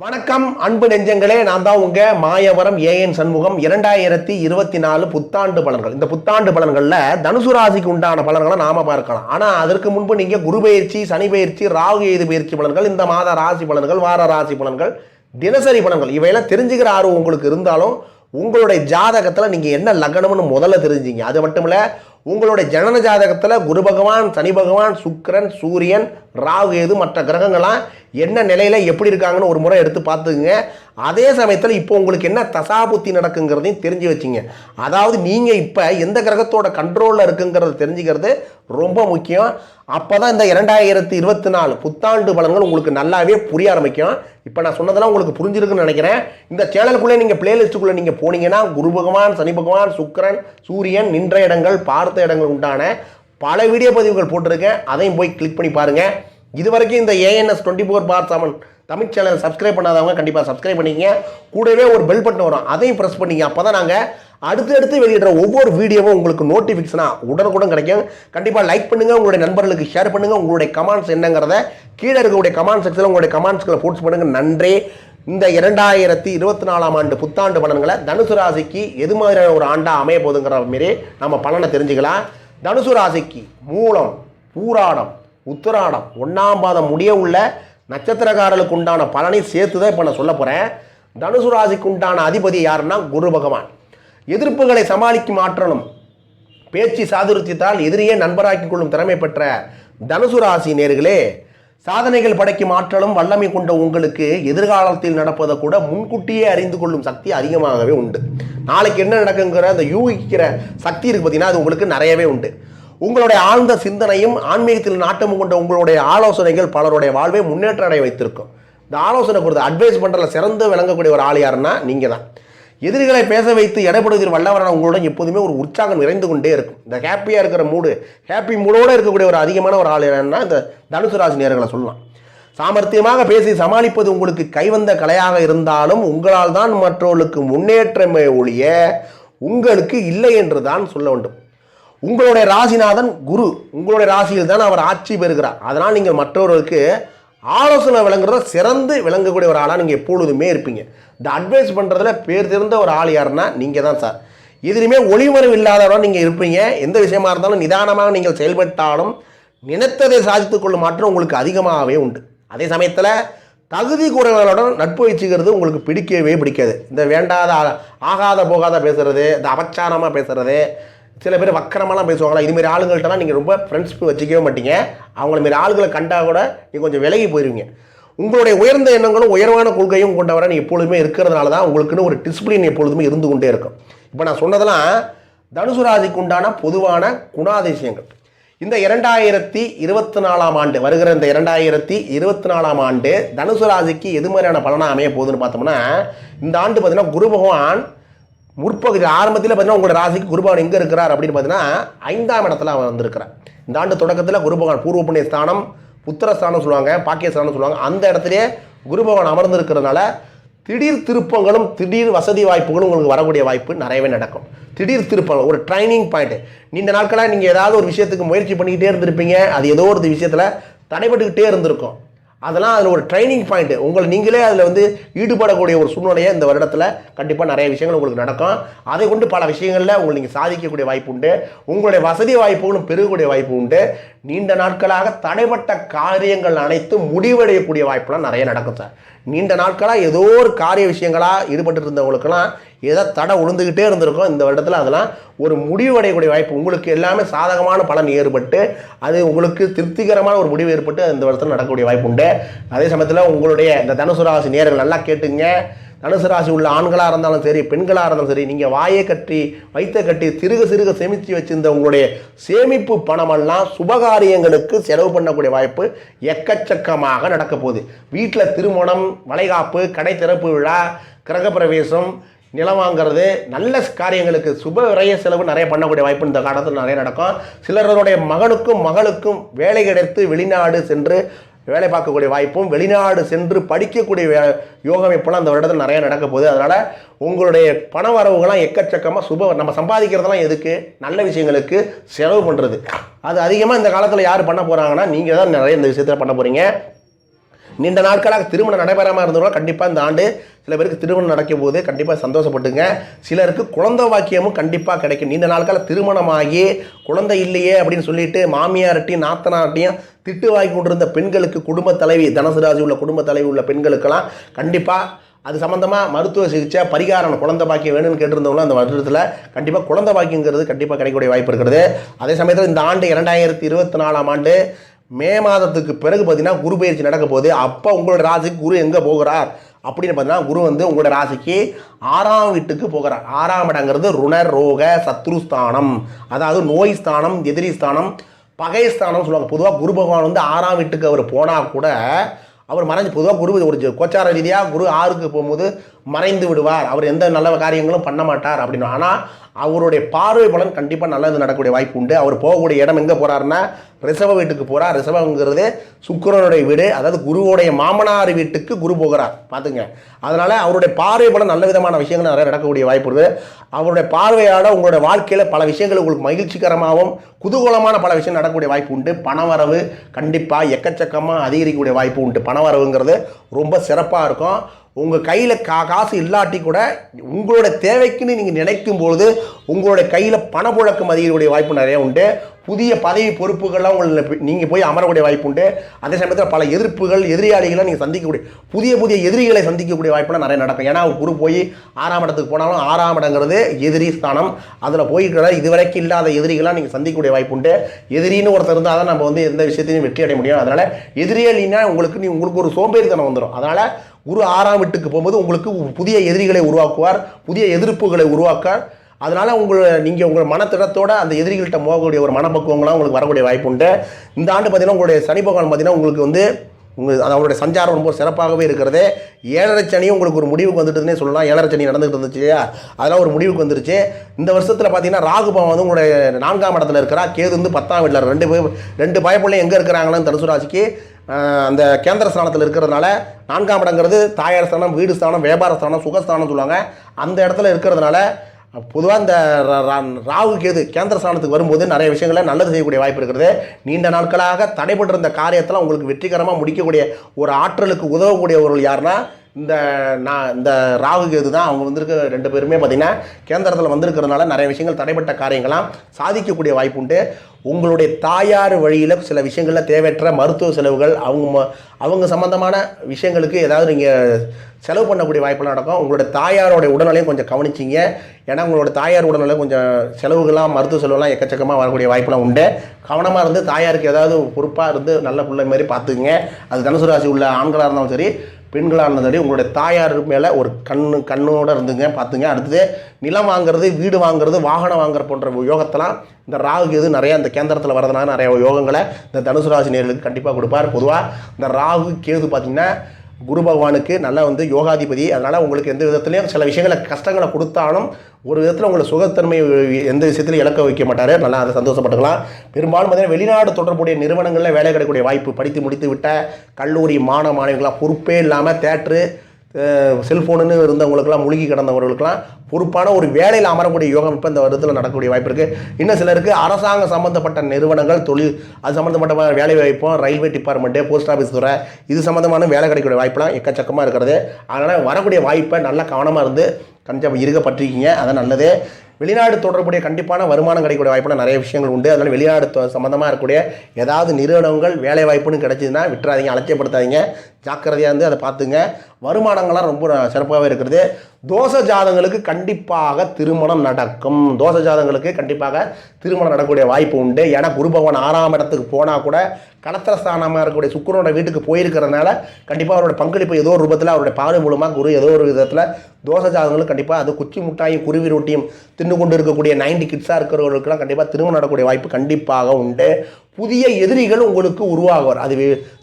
வணக்கம் அன்பு நெஞ்சங்களே நான் தான் உங்க மாயவரம் ஏஎன் சண்முகம். இரண்டாயிரத்தி இருபத்தி நாலு புத்தாண்டு பலன்கள். இந்த புத்தாண்டு பலன்கள்ல தனுசு ராசிக்கு உண்டான பலன்களை நாம பார்க்கலாம். ஆனா அதற்கு முன்பு நீங்க குரு பயிற்சி சனி பயிற்சி ராகு எது பயிற்சி பலன்கள் இந்த மாத ராசி பலன்கள் வார ராசி பலன்கள் தினசரி பலன்கள் இவையெல்லாம் தெரிஞ்சுக்கிற ஆர்வம் உங்களுக்கு இருந்தாலும் உங்களுடைய ஜாதகத்தில் நீங்கள் என்ன லக்னம்னு முதல்ல தெரிஞ்சீங்க. அது மட்டும் இல்லை உங்களுடைய ஜனன ஜாதகத்தில் குரு பகவான் சனி பகவான் சுக்கிரன் சூரியன் ராகு எது மற்ற கிரகங்களாம் என்ன நிலையில் எப்படி இருக்காங்கன்னு ஒரு முறை எடுத்து பார்த்துக்குங்க. அதே சமயத்தில் இப்போ உங்களுக்கு என்ன தசாபுத்தி நடக்குங்கிறதையும் தெரிஞ்சு வச்சுங்க. அதாவது நீங்கள் இப்போ எந்த கிரகத்தோட கண்ட்ரோலில் இருக்குங்கிறத தெரிஞ்சுக்கிறது ரொம்ப முக்கியம். அப்போ தான் இந்த இரண்டாயிரத்தி இருபத்தி நாலு புத்தாண்டு பலன்கள் உங்களுக்கு நல்லாவே புரிய ஆரம்பிக்கும். இப்போ நான் சொன்னதெல்லாம் உங்களுக்கு புரிஞ்சிருக்குன்னு நினைக்கிறேன். இந்த சேனலுக்குள்ளே நீங்கள் பிளேலிஸ்ட்டுக்குள்ளே நீங்கள் போனீங்கன்னா குரு பகவான் சனி பகவான் சுக்கிரன் சூரியன் நின்ற இடங்கள் பார்த்த இடங்கள் உண்டான பல வீடியோ பதிவுகள் போட்டிருக்கேன். அதையும் போய் கிளிக் பண்ணி பாருங்கள் இது வரைக்கும் இந்த ANS twenty four bar seven Tamil channel subscribe பண்ணாதவங்க கண்டிப்பாக சப்ஸ்கிரைப் பண்ணிக்கங்க. கூடவே ஒரு பெல் பட்டன் வரும். அதையும் ப்ரெஸ் பண்ணிங்க. அப்போ தான் நாங்கள் அடுத்தடுத்து வெளியிடுற ஒவ்வொரு வீடியோவும் உங்களுக்கு நோட்டிஃபிகேஷனாக உடனுக்குடன் கிடைக்கும். கண்டிப்பாக லைக் பண்ணுங்கள் உங்களுடைய நண்பர்களுக்கு ஷேர் பண்ணுங்கள் உங்களுடைய கமெண்ட்ஸ் என்னங்கிறத கீழே இருக்கக்கூடிய கமெண்ட் செக்ஷனில் உங்களுடைய கமெண்ட்ஸ்களை போஸ்ட் பண்ணுங்கள் நன்றி. இந்த இரண்டாயிரத்தி இருபத்தி நாலாம் ஆண்டு புத்தாண்டு பலன்களை தனுசு ராசிக்கு எது மாதிரியான ஒரு ஆண்டாக அமைய போதுங்கிற மாரி நம்ம பலனை தெரிஞ்சுக்கலாம். தனுசு ராசிக்கு மூலம் பூராடம் உத்திராடம் ஒன்றாம் பாதம் முடிய உள்ள நட்சத்திரக்காரர்களுக்கு உண்டான பலனை சேர்த்து தான் இப்போ நான் சொல்ல போகிறேன் தனுசு ராசிக்கு உண்டான அதிபதி யாருன்னா குரு பகவான். எதிர்ப்புகளை சமாளிக்கும் ஆற்றலும் பேச்சு சாதுரித்தால் எதிரியே நண்பராக்கிக் கொள்ளும் திறமை பெற்ற தனுசு ராசி நேர்களே சாதனைகள் படைக்கும் ஆற்றலும் வல்லமை கொண்ட உங்களுக்கு எதிர்காலத்தில் நடப்பதை கூட முன்கூட்டியே அறிந்து கொள்ளும் சக்தி அதிகமாகவே உண்டு. நாளைக்கு என்ன நடக்குங்கிற அந்த யூகிக்கிற சக்தி இருக்கு பார்த்தீங்கன்னா அது உங்களுக்கு நிறையவே உண்டு. உங்களுடைய ஆழ்ந்த சிந்தனையும் ஆன்மீகத்தில் நாட்டமும் கொண்ட உங்களுடைய ஆலோசனைகள் பலருடைய வாழ்வை முன்னேற்ற அடைய வைத்திருக்கும். இந்த ஆலோசனை கொடுத்து அட்வைஸ் பண்ணுறதுல சிறந்து விளங்கக்கூடிய ஒரு ஆள் யாருன்னா நீங்கள் தான் எதிரிகளை பேச வைத்து எடைப்படுவதில் வல்லவரான உங்களுடன் எப்போதுமே ஒரு உற்சாகம் நிறைந்து கொண்டே இருக்கும். இந்த ஹாப்பியாக இருக்கிற மூடு ஹாப்பி மூடோடு இருக்கக்கூடிய ஒரு அதிகமான ஒரு ஆள் என்னன்னா இந்த தனுசு ராசி நேர்களை சொல்லலாம். சாமர்த்தியமாக பேசி சமாளிப்பது உங்களுக்கு கைவந்த கலையாக இருந்தாலும் உங்களால் தான் மற்றவர்களுக்கு முன்னேற்றமே ஒழிய உங்களுக்கு இல்லை என்று தான் சொல்ல வேண்டும். உங்களுடைய ராசிநாதன் குரு. உங்களுடைய ராசியில் தான் அவர் ஆட்சி பெறுகிறார். அதனால் நீங்கள் மற்றவர்களுக்கு ஆலோசனை விளங்குறத சிறந்து விளங்கக்கூடிய ஒரு ஆளாக நீங்கள் எப்பொழுதுமே இருப்பீங்க. இந்த அட்வைஸ் பண்ணுறதுல பேர் தெரிந்த ஒரு ஆள் யாருன்னா நீங்கள் தான் சார் எதிலுமே ஒளிமறைவு இல்லாதவராக நீங்கள் இருப்பீங்க. எந்த விஷயமா இருந்தாலும் நிதானமாக நீங்கள் செயல்பட்டாலும் நினைத்ததை சாதித்து கொள்ளும் மாற்றம் உங்களுக்கு அதிகமாகவே உண்டு. அதே சமயத்தில் தகுதி குறைவர்களுடன் நட்பு வச்சுக்கிறது உங்களுக்கு பிடிக்கவே பிடிக்காது. இந்த வேண்டாத ஆகாத போகாத பேசுகிறது இந்த அபச்சாரமாக பேசுகிறது சில பேர் வக்கரமெல்லாம் பேசுவாங்களா? இதுமாரி ஆளுங்கள்ட்டலாம் நீங்கள் ரொம்ப ஃப்ரெண்ட்ஷிப் வச்சுக்கவே மாட்டீங்க. அவங்கள மாரி ஆளுகளை கண்டால் கூட நீங்கள் கொஞ்சம் விலகி போயிடுவீங்க உங்களுடைய உயர்ந்த எண்ணங்களும் உயர்வான கொள்கையும் கொண்டவரை எப்பொழுதுமே இருக்கிறதுனால தான் உங்களுக்குன்னு ஒரு டிசிப்ளின் எப்பொழுதுமே இருந்து கொண்டே இருக்கும். இப்போ நான் சொன்னதெல்லாம் தனுசு ராசிக்கு உண்டான பொதுவான குணாதிசயங்கள். இந்த இரண்டாயிரத்தி இருபத்தி நாலாம் ஆண்டு வருகிற இந்த இரண்டாயிரத்தி இருபத்தி நாலாம் ஆண்டு தனுசு ராசிக்கு எது மாதிரியான பலனாக அமைய போகுதுன்னு பார்த்தோம்னா இந்த ஆண்டு பார்த்தீங்கன்னா குரு பகவான் முற்பகுதி ஆரம்பத்தில் பார்த்தீங்கன்னா உங்களோட ராசிக்கு குரு பகவான் எங்கே இருக்கிறார் அப்படின்னு பார்த்தீங்கன்னா ஐந்தாம் இடத்துல அவன் வந்திருக்கிறார். இந்த ஆண்டு தொடக்கத்தில் குரு பகவான் பூர்வ புண்ணிய ஸ்தானம் புத்திரஸ்தானம் சொல்லுவாங்க பாக்கியஸ்தானம் சொல்லுவாங்க. அந்த இடத்துலயே குரு பகவான் அமர்ந்திருக்கிறதுனால திடீர் திருப்பங்களும் திடீர் வசதி வாய்ப்புகளும் உங்களுக்கு வரக்கூடிய வாய்ப்பு நிறையவே நடக்கும். திடீர் திருப்பங்கள் ஒரு ட்ரைனிங் பாயிண்ட் நீண்ட நாட்களாக நீங்கள் ஏதாவது ஒரு விஷயத்துக்கு முயற்சி பண்ணிக்கிட்டே இருந்திருப்பீங்க. அது ஏதோ ஒரு விஷயத்தில் தடைபட்டுக்கிட்டே இருந்திருக்கும். அதெல்லாம் அதில் ஒரு ட்ரைனிங் பாயிண்ட்டு உங்களை நீங்களே அதில் வந்து ஈடுபடக்கூடிய ஒரு சூழ்நிலையை இந்த வருடத்தில் கண்டிப்பாக நிறைய விஷயங்கள் உங்களுக்கு நடக்கும். அதை கொண்டு பல விஷயங்களில் உங்களை நீங்கள் சாதிக்கக்கூடிய வாய்ப்பு உண்டு. உங்களுடைய வசதி வாய்ப்புகளும் பெருகக்கூடிய வாய்ப்பு உண்டு. நீண்ட நாட்களாக தடைப்பட்ட காரியங்கள் அனைத்தும் முடிவடையக்கூடிய வாய்ப்புலாம் நிறைய நடக்கும் சார். நீண்ட நாட்களாக ஏதோ ஒரு காரிய விஷயங்களாக ஈடுபட்டு இருந்தவங்களுக்கெல்லாம் ஏதோ தடை உளுந்துக்கிட்டே இருந்திருக்கும் இந்த வருடத்தில். அதெல்லாம் ஒரு முடிவடையக்கூடிய வாய்ப்பு. உங்களுக்கு எல்லாமே சாதகமான பலன் ஏற்பட்டு அது உங்களுக்கு திருப்திகரமான ஒரு முடிவு ஏற்பட்டு இந்த வருடத்தில் நடக்கக்கூடிய வாய்ப்பு உண்டு. அதே சமயத்தில் உங்களுடைய இந்த தனுசுராசி நேர்கள் நல்லா கேட்டுங்க. தனுசு ராசி உள்ள ஆண்களாக இருந்தாலும் சரி பெண்களாக இருந்தாலும் சரி நீங்கள் வாயை கட்டி வைத்த கட்டி சிறுக சிறுக சேமித்து வச்சிருந்த உங்களுடைய சேமிப்பு பணமெல்லாம் சுபகாரியங்களுக்கு செலவு பண்ணக்கூடிய வாய்ப்பு எக்கச்சக்கமாக நடக்க போகுது. வீட்டில் திருமணம் வளைகாப்பு கடை திறப்பு விழா கிரகப்பிரவேசம் நிலம் வாங்கிறது நல்ல காரியங்களுக்கு சுப விரய செலவு நிறைய பண்ணக்கூடிய வாய்ப்பு இந்த காலத்தில் நிறைய நடக்கும். சிலருடைய மகனுக்கும் மகளுக்கும் வேலை கிடைத்து வெளிநாடு சென்று வேலை பார்க்கக்கூடிய வாய்ப்பும் வெளிநாடு சென்று படிக்கக்கூடிய வே- யோகம் இப்போலாம் அந்த வருடத்தில் நிறைய நடக்க போகுது. அதனால் உங்களுடைய பண வரவுகள்லாம் எக்கச்சக்கமாக சுப நம்ம சம்பாதிக்கிறதெல்லாம் எதுக்கு? நல்ல விஷயங்களுக்கு செலவு பண்ணுறது அது அதிகமாக இந்த காலத்தில் யார் பண்ண போகிறாங்கன்னா நீங்கள் தான் நிறைய இந்த விஷயத்தில் பண்ண போகிறீங்க நீண்ட நாட்களாக திருமணம் நடைபெறாமல் இருந்தவங்க கண்டிப்பாக இந்த ஆண்டு சில பேருக்கு திருமணம் நடக்கும் போது கண்டிப்பாக சந்தோஷப்பட்டுங்க. சிலருக்கு குழந்தை வாக்கியமும் கண்டிப்பாக கிடைக்கும். நீண்ட நாட்களில் திருமணமாகி குழந்தை இல்லையே அப்படின்னு சொல்லிட்டு மாமியார்ட்டையும் நாத்தனார்ட்டையும் திட்டு வாங்கி கொண்டிருந்த பெண்களுக்கு குடும்ப தலைவி தனுசு ராசி உள்ள குடும்ப தலைவி உள்ள பெண்களுக்கெல்லாம் கண்டிப்பாக அது சம்மந்தமாக மருத்துவ சிகிச்சை பரிகாரம் குழந்தை பாக்கியம் வேணும்னு கேட்டிருந்தவங்களும் அந்த வருடத்தில் கண்டிப்பாக குழந்தை பாக்கியங்கிறது கண்டிப்பாக கிடைக்கக்கூடிய வாய்ப்பு இருக்கிறது. அதே சமயத்தில் இந்த ஆண்டு இரண்டாயிரத்தி இருபத்தி நாலாம் ஆண்டு மே மாதத்துக்கு பிறகு பார்த்தீங்கன்னா குரு பயிற்சி நடக்க போகுது. அப்போ உங்களோட ராசிக்கு குரு எங்கே போகிறார்? அப்படின்னு பார்த்தீங்கன்னா குரு வந்து உங்களோட ராசிக்கு ஆறாம் வீட்டுக்கு போகிறார். ஆறாம் இடங்கிறது ருணரோக ரோக சத்ருஸ்தானம் அதாவது நோய் ஸ்தானம் எதிரி ஸ்தானம் பகை ஸ்தானம் சொல்லுவாங்க. பொதுவாக குரு பகவான் வந்து ஆறாம் வீட்டுக்கு அவர் போனால் கூட அவர் மறைஞ்சு பொதுவாக குரு ஒரு கோச்சார ரீதியாக குரு ஆறுக்கு போகும்போது மறைந்து விடுவார். அவர் எந்த நல்ல காரியங்களும் பண்ண மாட்டார் அப்படின்னு. ஆனால் அவருடைய பார்வை பலன் கண்டிப்பாக நல்லது நடக்கக்கூடிய வாய்ப்பு உண்டு. அவர் போகக்கூடிய இடம் எங்கே போகிறாருன்னா ரிசவ வீட்டுக்கு போகிறார் ரிசவங்கிறது சுக்கரனுடைய வீடு. அதாவது குருவுடைய மாமனார் வீட்டுக்கு குரு போகிறார். பார்த்துங்க. அதனால் அவருடைய பார்வை பலன் நல்ல விதமான விஷயங்கள் நிறைய நடக்கக்கூடிய வாய்ப்பு இருக்குது அவருடைய பார்வையால் உங்களுடைய வாழ்க்கையில் பல விஷயங்கள் உங்களுக்கு மகிழ்ச்சிகரமாகவும் குதூகூலமான பல விஷயம் நடக்கக்கூடிய வாய்ப்பு உண்டு. பணவரவு கண்டிப்பாக எக்கச்சக்கமாக அதிகரிக்கக்கூடிய வாய்ப்பு உண்டு. பணவரவுங்கிறது ரொம்ப சிறப்பாக இருக்கும். உங்கள் கையில் கா காசு இல்லாட்டி கூட உங்களோட தேவைக்குன்னு நீங்கள் நினைக்கும் பொழுது உங்களுடைய கையில் பணப்புழக்கம் அதிகரிக்கக்கூடிய வாய்ப்பு நிறைய உண்டு. புதிய பதவி பொறுப்புகள்லாம் உங்களை நீங்கள் போய் அமரக்கூடிய வாய்ப்பு உண்டு. அதே சமயத்தில் பல எதிர்ப்புகள் எதிரியாளிகளை நீங்கள் சந்திக்கக்கூடிய புதிய புதிய எதிரிகளை சந்திக்கக்கூடிய வாய்ப்புலாம் நிறைய நடக்கும். ஏன்னா குரு போய் ஆறாம் இடத்துக்கு போனாலும் ஆறாம் இடங்கிறது எதிரி ஸ்தானம். அதில் போய்க்கிற இதுவரைக்கும் இல்லாத எதிரிகளாக நீங்கள் சந்திக்கக்கூடிய வாய்ப்பு உண்டு. எதிரின்னு ஒருத்தர் இருந்தால் தான் நம்ம வந்து எந்த விஷயத்தையும் வெற்றி அடைய முடியும். அதனால் எதிரியாளின்னா உங்களுக்கு நீ உங்களுக்கு ஒரு சோம்பேறித்தனம் வந்துடும் அதனால் குரு ஆறாம் வீட்டுக்கு போகும்போது உங்களுக்கு புதிய எதிரிகளை உருவாக்குவார் புதிய எதிர்ப்புகளை உருவாக்க அதனால் உங்களை நீங்கள் உங்கள் மனத்திடத்தோட அந்த எதிரிகள்கிட்ட போகக்கூடிய ஒரு மனப்பக்குவங்களாம் உங்களுக்கு வரக்கூடிய வாய்ப்பு உண்டு. இந்த ஆண்டு பார்த்தீங்கன்னா உங்களுடைய சனி பகவான் பார்த்தீங்கன்னா உங்களுக்கு வந்து உங்கள் அது அவருடைய சஞ்சாரம் ரொம்ப சிறப்பாகவே இருக்கிறது. ஏழரை சனியும் உங்களுக்கு ஒரு முடிவுக்கு வந்துட்டுதுன்னே சொல்லலாம். ஏழரை சனி நடந்துகிட்டு இருந்துச்சு இல்லையா? அதெல்லாம் ஒரு முடிவுக்கு வந்துருச்சு. இந்த வருஷத்தில் பார்த்தீங்கன்னா ராகு வந்து உங்களுடைய நான்காம் இடத்துல இருக்கிறா கேது வந்து பத்தாம் வீட்டில் ரெண்டு பேர் ரெண்டு பயப்பிள்ளையும் எங்கே இருக்கிறாங்களான்னு தனுசு ராசிக்கு அந்த கேந்திர ஸ்தானத்தில் இருக்கிறதுனால நான்காம் இடங்கிறது தாயார் ஸ்தானம் வீடு ஸ்தானம் வியாபார ஸ்தானம் சுகஸ்தானம் சொல்லுவாங்க. அந்த இடத்துல இருக்கிறதுனால பொதுவாக இந்த ரா- ரா- ராகு கேது கேந்திர ஸ்தானத்துக்கு வரும்போது நிறைய விஷயங்களை நல்லது செய்யக்கூடிய வாய்ப்பு இருக்கிறது. நீண்ட நாட்களாக தடைபட்டிருந்த காரியத்தில் உங்களுக்கு வெற்றிகரமாக முடிக்கக்கூடிய ஒரு ஆற்றலுக்கு உதவக்கூடியவர்கள் யாருன்னா இந்த நான் இந்த ராகு கேது தான் அவங்க வந்திருக்க ரெண்டு பேருமே பார்த்தீங்கன்னா கேந்திரத்தில் வந்திருக்கிறதுனால நிறைய விஷயங்கள் தடைப்பட்ட காரியங்களாம் சாதிக்கக்கூடிய வாய்ப்பு உண்டு. உங்களுடைய தாயார் வழியில் சில விஷயங்களில் தேவையற்ற மருத்துவ செலவுகள் அவங்க ம- அவங்க சம்மந்தமான விஷயங்களுக்கு ஏதாவது நீங்கள் செலவு பண்ணக்கூடிய வாய்ப்புலாம் நடக்கும். உங்களோட தாயாரோட உடல்நிலையும் கொஞ்சம் கவனிச்சிங்க. ஏன்னா உங்களோட தாயார் உடல்நிலை கொஞ்சம் செலவுகள்லாம் மருத்துவ செலவுலாம் எக்கச்சக்கமாக வரக்கூடிய வாய்ப்புலாம் உண்டு. கவனமாக இருந்து தாயாருக்கு ஏதாவது பொறுப்பாக இருந்து நல்ல பிள்ளை மாதிரி பார்த்துக்குங்க. அது தனுசு ராசி உள்ள ஆண்களாக இருந்தாலும் சரி பெண்களாக சரி உங்களுடைய தாயார் மேலே ஒரு கண்ணு கண்ணோடு இருந்துங்க பார்த்துங்க. அடுத்தது நிலம் வாங்குறது வீடு வாங்குறது வாகனம் வாங்குற போன்ற யோகத்தெல்லாம் இந்த ராகு எது நிறையா இந்த கேந்திரத்தில் வரதுனால நிறைய யோகங்களை இந்த தனுசு ராசி நேர்களுக்கு கண்டிப்பாக கொடுப்பார். பொதுவாக இந்த ராகு கேது பார்த்திங்கன்னா குரு பகவானுக்கு நல்லா வந்து யோகாதிபதி. அதனால் உங்களுக்கு எந்த விதத்துலையும் சில விஷயங்களை கஷ்டங்களை கொடுத்தாலும் ஒரு விதத்தில் உங்களை சுகத்தன்மை எந்த விஷயத்திலும் இழக்க வைக்க மாட்டார். நல்லா அதை சந்தோஷப்பட்டுக்கலாம். பெரும்பாலும் பார்த்தீங்கன்னா வெளிநாடு தொடர்புடைய நிறுவனங்களில் வேலை கிடைக்கக்கூடிய வாய்ப்பு படித்து முடித்து விட்ட கல்லூரி மாணவ மாணவிகளாக பொறுப்பே இல்லாமல் தேட்ரு செல்ஃபோனுன்னு இருந்தவங்களுக்கெல்லாம் முழுகி கிடந்தவர்களுக்கெல்லாம் பொறுப்பான ஒரு வேலையில் அமரக்கூடிய யோகம் இப்போ இந்த வருடத்தில் நடக்கக்கூடிய வாய்ப்பு இருக்குது இன்னும் சிலருக்கு அரசாங்க சம்மந்தப்பட்ட நிறுவனங்கள் தொழில் அது சம்மந்தப்பட்ட வேலை வாய்ப்பும் ரயில்வே டிபார்ட்மெண்ட்டு போஸ்ட் ஆஃபீஸ் துறை இது சம்மந்தமான வேலை கிடைக்கக்கூடிய வாய்ப்பெல்லாம் எக்கச்சக்கமாக இருக்கிறது. அதனால் வரக்கூடிய வாய்ப்பை நல்லா கவனமாக இருந்து கஞ்சம் இருக்க பற்றிக்கிங்க அதான் நல்லது. வெளிநாடு தொடர்புடைய கண்டிப்பான வருமானம் கிடைக்கக்கூடிய வாய்ப்பு நிறைய விஷயங்கள் உண்டு. அதனால் வெளிநாடு சம்மந்தமாக இருக்கக்கூடிய ஏதாவது நிறுவனங்கள் வேலை வாய்ப்புன்னு கிடைச்சதுன்னா விட்டுறாதீங்க அலட்சியப்படுத்தாதீங்க. ஜாக்கிரதையாக இருந்து அதை பார்த்துங்க. வருமானங்கள்லாம் ரொம்ப சிறப்பாகவே இருக்கிறது. தோச ஜாதங்களுக்கு கண்டிப்பாக திருமணம் நடக்கும். தோச ஜாதங்களுக்கு கண்டிப்பாக திருமணம் நடக்கக்கூடிய வாய்ப்பு உண்டு. ஏன்னா குரு பகவான் ஆறாம் இடத்துக்கு போனால் கூட கலத்திரஸ்தானமாக இருக்கக்கூடிய சுக்கிரனோட வீட்டுக்கு போயிருக்கிறதுனால கண்டிப்பாக அவரோட பங்களிப்பு ஏதோ ஒரு ரூபத்தில் அவருடைய பார்வை மூலமாக குரு ஏதோ ஒரு விதத்தில் தோசை சாதங்களும் கண்டிப்பாக அது குச்சி முட்டாயும் குருவி ரொட்டியும் தின்னு கொண்டு இருக்கக்கூடிய நைன்டி கிட்ஸாக இருக்கிறவர்களுக்கெல்லாம் கண்டிப்பாக திருமணம் நடக்கூடிய வாய்ப்பு கண்டிப்பாக உண்டு. புதிய எதிரிகள் உங்களுக்கு உருவாகுவார். அது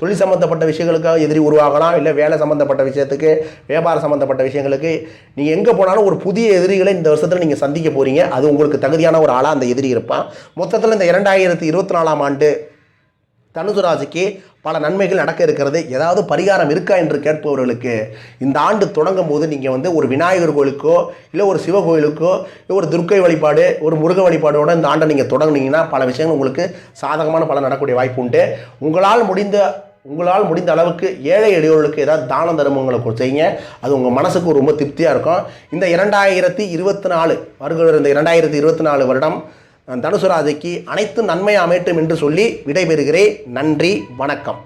தொழில் சம்மந்தப்பட்ட விஷயங்களுக்காக எதிரி உருவாகலாம். இல்லை வேலை சம்மந்தப்பட்ட விஷயத்துக்கு வியாபாரம் சம்மந்தப்பட்ட விஷயங்களுக்கு. நீங்கள் எங்கே போனாலும் ஒரு புதிய எதிரிகளை இந்த வருஷத்தில் நீங்கள் சந்திக்க போகிறீங்க அது உங்களுக்கு தகுதியான ஒரு ஆளாக அந்த எதிரி இருப்பான். மொத்தத்தில் இந்த இரண்டாயிரத்தி இருபத்தி நாலாம் ஆண்டு தனுசு ராசிக்கு பல நன்மைகள் நடக்க இருக்கிறது. ஏதாவது பரிகாரம் இருக்கா என்று கேட்பவர்களுக்கு இந்த ஆண்டு தொடங்கும் போது நீங்கள் வந்து ஒரு விநாயகர் கோயிலுக்கோ இல்லை ஒரு சிவ கோயிலுக்கோ ஒரு துர்க்கை வழிபாடு ஒரு முருக வழிபாடோடு இந்த ஆண்டை நீங்கள் தொடங்குனீங்கன்னா பல விஷயங்கள் உங்களுக்கு சாதகமான பல நடக்கக்கூடிய வாய்ப்பு உண்டு. உங்களால் முடிந்த உங்களால் முடிந்த அளவுக்கு ஏழை எளியோர்களுக்கு ஏதாவது தான தர்மங்களை செய்யுங்க. அது உங்கள் மனசுக்கு ரொம்ப திருப்தியாக இருக்கும். இந்த இரண்டாயிரத்தி இருபத்தி நாலு வருகிற இந்த இரண்டாயிரத்தி இருபத்தி நாலு வருடம் தனுசு ராசிக்கு அனைத்து நன்மை அமையட்டும் என்று சொல்லி விடைபெறுகிறேன். நன்றி வணக்கம்.